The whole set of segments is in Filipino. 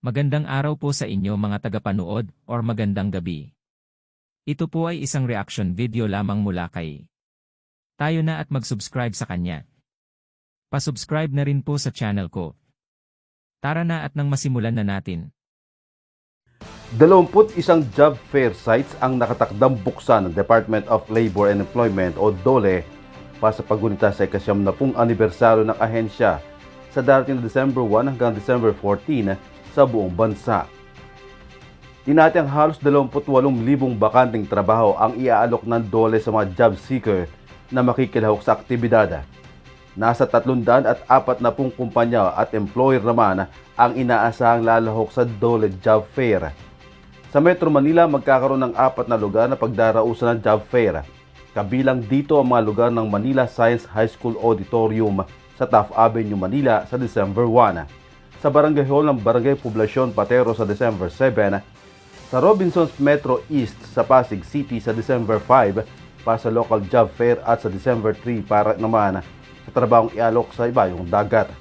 Magandang araw po sa inyo mga tagapanood or magandang gabi. Ito po ay isang reaction video lamang mula kay tayo na at mag-subscribe sa kanya. Pasubscribe na rin po sa channel ko. Tara na at nang masimulan na natin. 21 job fair sites ang nakatakdang buksan ng Department of Labor and Employment o DOLE para sa pagunita sa ikasyam na pung anibersaryo ng ahensya sa darating na December 1 hanggang December 14 sa buong bansa. Tinatiyang halos 28,000 bakanting trabaho ang iaalok ng DOLE sa mga job seeker na makikilahok sa aktibidad. Nasa 300 at 40 kumpanya at employer naman ang inaasahang lalahok sa DOLE Job Fair. Sa Metro Manila, magkakaroon ng apat na lugar na pagdarausan ng job fair. Kabilang dito ang mga lugar ng Manila Science High School Auditorium sa Taft Avenue, Manila sa December 1. Sa Barangay Hall ng Barangay Poblacion Patero sa December 7. Sa Robinsons Metro East sa Pasig City sa December 5 para sa local job fair at sa December 3 para naman sa trabahong ialok sa ibayong dagat.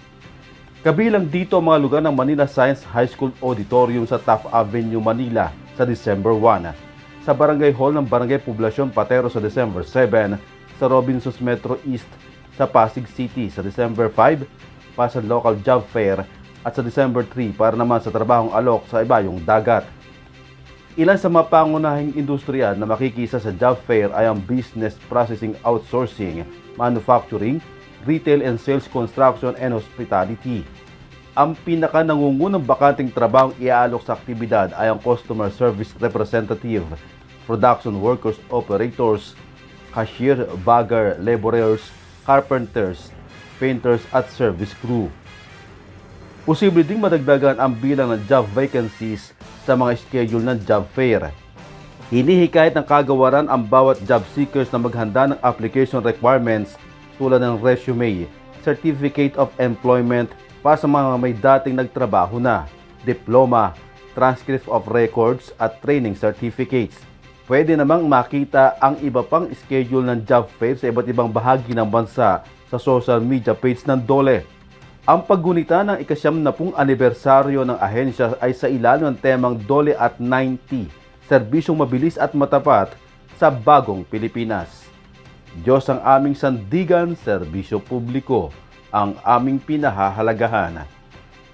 Kabilang dito ang mga lugar ng Manila Science High School Auditorium sa Taft Avenue, Manila sa December 1. Sa Barangay Hall ng Barangay Poblacion Patero sa December 7. Sa Robinsons Metro East sa Pasig City sa December 5 para sa local job fair at sa December 3 para naman sa trabahong alok sa ibayong dagat. Ilan sa mga pangunahing industriya na makikisa sa job fair ay ang business processing outsourcing, manufacturing, retail and sales construction and hospitality. Ang pinaka nangungunang bakanting trabahong iaalok sa aktibidad ay ang customer service representative, production workers operators, cashier, bagger, laborers, carpenters, painters at service crew. Posible ding madagdagan ang bilang ng job vacancies sa mga schedule ng job fair. Hinihikayat ng kagawaran ang bawat job seekers na maghanda ng application requirements tulad ng resume, certificate of employment para sa mga may dating nagtrabaho na, diploma, transcript of records at training certificates. Pwede namang makita ang iba pang schedule ng job fair sa iba't ibang bahagi ng bansa sa social media page ng DOLE. Ang paggunita ng ikasyam na pung anibersaryo ng ahensya ay sa ilalim ng temang DOLE at 90, serbisyong mabilis at matapat sa bagong Pilipinas. Diyos ang aming sandigan, serbisyo publiko, ang aming pinahahalagahan.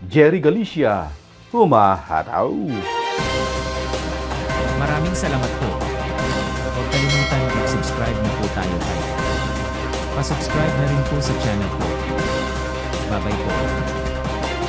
Jerry Galicia, humahataw! Maraming salamat po. Huwag kalimutan mag-subscribe na po tayo. Pasubscribe na rin po sa channel ko. Babay po.